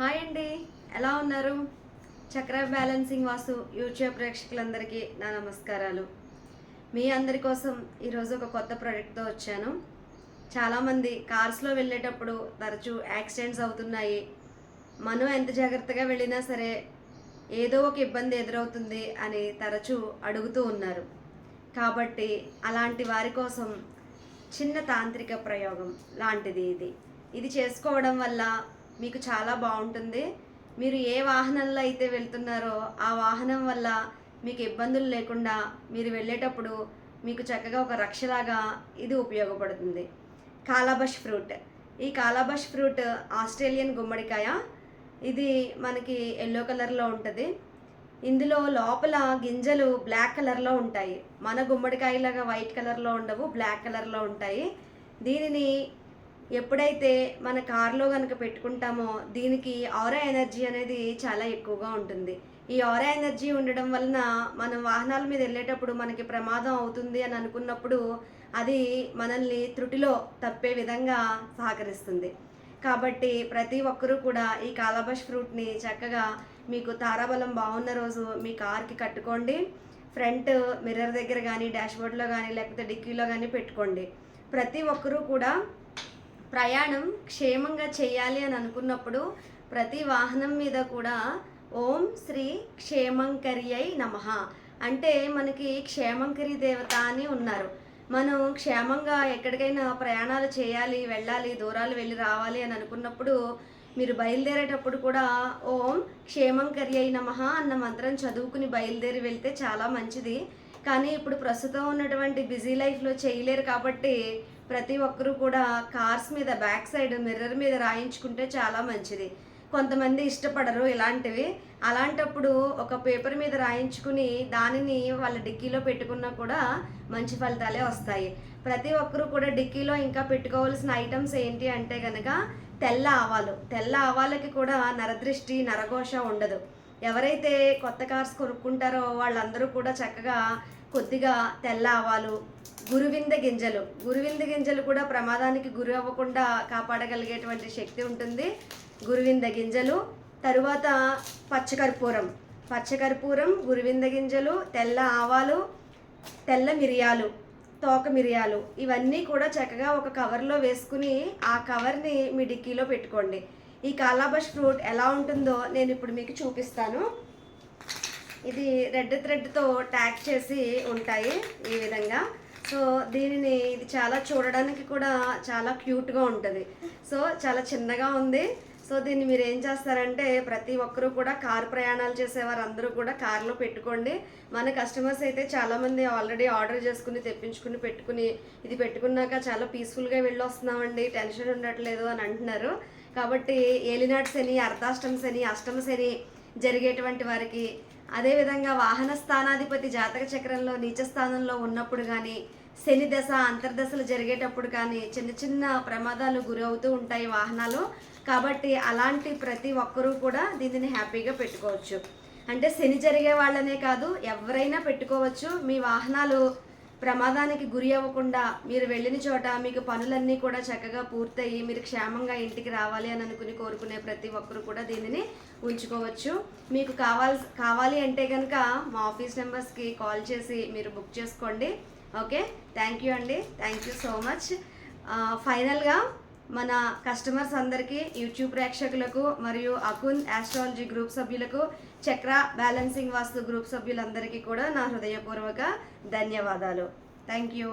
Hi అండి. ఎలా ఉన్నారు? చక్ర బ్యాలెన్సింగ్ వాసు యూట్యూబ్ ప్రేక్షకులందరికీ నా నమస్కారాలు. మీ అందరి కోసం ఈరోజు ఒక కొత్త ప్రోడక్ట్తో వచ్చాను. చాలామంది కార్స్లో వెళ్ళేటప్పుడు తరచూ యాక్సిడెంట్స్ అవుతున్నాయి. మనం ఎంత జాగ్రత్తగా వెళ్ళినా సరే ఏదో ఒక ఇబ్బంది ఎదురవుతుంది అని తరచూ అడుగుతూ ఉన్నారు. కాబట్టి అలాంటి వారి కోసం చిన్న తాంత్రిక ప్రయోగం లాంటిది ఇది. ఇది చేసుకోవడం వల్ల మీకు చాలా బాగుంటుంది. మీరు ఏ వాహనంలో అయితే వెళ్తున్నారో ఆ వాహనం వల్ల మీకు ఇబ్బందులు లేకుండా మీరు వెళ్ళేటప్పుడు మీకు చక్కగా ఒక రక్షలాగా ఇది ఉపయోగపడుతుంది. Calabash fruit. ఈ కాలాబష్ ఫ్రూట్ ఆస్ట్రేలియన్ గుమ్మడికాయ. ఇది మనకి ఎల్లో కలర్లో ఉంటుంది. ఇందులో లోపల గింజలు బ్లాక్ కలర్లో ఉంటాయి. మన గుమ్మడికాయలాగా వైట్ కలర్లో ఉండవు బ్లాక్ కలర్లో ఉంటాయి. దీనిని ఎప్పుడైతే మన కార్లో కనుక పెట్టుకుంటామో దీనికి ఆరా ఎనర్జీ అనేది చాలా ఎక్కువగా ఉంటుంది. ఈ ఆరా ఎనర్జీ ఉండడం వలన మనం వాహనాల మీద వెళ్ళేటప్పుడు మనకి ప్రమాదం అవుతుంది అని అనుకున్నప్పుడు అది మనల్ని త్రుటిలో తప్పే విధంగా సహకరిస్తుంది. కాబట్టి ప్రతి ఒక్కరూ కూడా ఈ కాలాబష్ ఫ్రూట్ని చక్కగా మీకు తారాబలం బాగున్న రోజు మీ కార్కి కట్టుకోండి. ఫ్రంట్ మిర్రర్ దగ్గర కానీ డాష్బోర్డ్లో కానీ లేకపోతే డిక్కీలో కానీ పెట్టుకోండి. ప్రతి ఒక్కరూ కూడా ప్రయాణం క్షేమంగా చేయాలి అని అనుకున్నప్పుడు ప్రతి వాహనం మీద కూడా ఓం శ్రీ క్షేమంకరి అయి నమ. అంటే మనకి క్షేమంకరి దేవత అని ఉన్నారు. మనం క్షేమంగా ఎక్కడికైనా ప్రయాణాలు చేయాలి వెళ్ళాలి దూరాలు వెళ్ళి రావాలి అని అనుకున్నప్పుడు మీరు బయలుదేరేటప్పుడు కూడా ఓం క్షేమంకరి అయి నమ అన్న మంత్రం చదువుకుని బయలుదేరి వెళ్తే చాలా మంచిది. కానీ ఇప్పుడు ప్రస్తుతం ఉన్నటువంటి బిజీ లైఫ్లో చేయలేరు కాబట్టి ప్రతి ఒక్కరూ కూడా కార్స్ మీద బ్యాక్ సైడ్ మిర్రర్ మీద రాయించుకుంటే చాలా మంచిది. కొంతమంది ఇష్టపడరు ఇలాంటివి. అలాంటప్పుడు ఒక పేపర్ మీద రాయించుకుని దానిని వాళ్ళ డిక్కీలో పెట్టుకున్నా కూడా మంచి ఫలితాలే వస్తాయి. ప్రతి ఒక్కరూ కూడా డిక్కీలో ఇంకా పెట్టుకోవాల్సిన ఐటమ్స్ ఏంటి అంటే కనుక తెల్ల ఆవాలు. తెల్ల ఆవాలకి కూడా నరదృష్టి నరఘోష ఉండదు. ఎవరైతే కొత్త కార్స్ కొనుక్కుంటారో వాళ్ళందరూ కూడా చక్కగా కొద్దిగా తెల్ల ఆవాలు గురువింద గింజలు. గురువింద గింజలు కూడా ప్రమాదానికి గురి అవ్వకుండా కాపాడగలిగేటువంటి శక్తి ఉంటుంది. గురువింద గింజలు. తరువాత పచ్చకర్పూరం. పచ్చకర్పూరం గురువింద గింజలు తెల్ల ఆవాలు తెల్ల మిరియాలు తోక మిరియాలు ఇవన్నీ కూడా చక్కగా ఒక కవర్లో వేసుకుని ఆ కవర్ని మీ డిక్కీలో పెట్టుకోండి. ఈ కాలాబష్ ఫ్రూట్ ఎలా ఉంటుందో నేను ఇప్పుడు మీకు చూపిస్తాను. ఇది రెడ్ థ్రెడ్తో ట్యాగ్ చేసి ఉంటాయి ఈ విధంగా. సో దీనిని ఇది చాలా చూడడానికి కూడా చాలా క్యూట్గా ఉంటుంది. సో చాలా చిన్నగా ఉంది. సో దీన్ని మీరు ఏం చేస్తారంటే ప్రతి ఒక్కరూ కూడా కార్ ప్రయాణాలు చేసేవారు అందరూ కూడా కార్లో పెట్టుకోండి. మన కస్టమర్స్ అయితే చాలామంది ఆల్రెడీ ఆర్డర్ చేసుకుని తెప్పించుకుని పెట్టుకుని ఇది పెట్టుకున్నాక చాలా పీస్ఫుల్గా వెళ్ళి వస్తున్నామండి టెన్షన్ ఉండట్లేదు అని అంటున్నారు. కాబట్టి ఏలినాటి శని అర్ధాష్టమ శని అష్టమ శని జరిగేటువంటి వారికి అదేవిధంగా వాహన స్థానాధిపతి జాతక చక్రంలో నీచ స్థానంలో ఉన్నప్పుడు కానీ శని దశ అంతర్దశలు జరిగేటప్పుడు కానీ చిన్న చిన్న ప్రమాదాలు గురి అవుతూ ఉంటాయి వాహనాలు. కాబట్టి అలాంటి ప్రతి ఒక్కరూ కూడా దీనిని హ్యాపీగా పెట్టుకోవచ్చు. అంటే శని జరిగే వాళ్ళనే కాదు ఎవరైనా పెట్టుకోవచ్చు. మీ వాహనాలు ప్రమాదానికి గురి అవ్వకుండా మీరు వెళ్ళిన చోట మీకు పనులన్నీ కూడా చక్కగా పూర్తయి మీరు క్షేమంగా ఇంటికి రావాలి అని అనుకుని కోరుకునే ప్రతి ఒక్కరు కూడా దీనిని ఉంచుకోవచ్చు. మీకు కావాల్సి కావాలి అంటే కనుక మా ఆఫీస్ నెంబర్స్కి కాల్ చేసి మీరు బుక్ చేసుకోండి. ఓకే? థ్యాంక్ యూ అండి. థ్యాంక్ యూ సో మచ్ ఫైనల్గా మన కస్టమర్స్ అందరికీ యూట్యూబ్ ప్రేక్షకులకు మరియు అకున్ ఆస్ట్రాలజీ గ్రూప్ సభ్యులకు చక్ర బ్యాలెన్సింగ్ వాస్తు గ్రూప్ సభ్యులందరికీ కూడా నా హృదయపూర్వక ధన్యవాదాలు. Thank you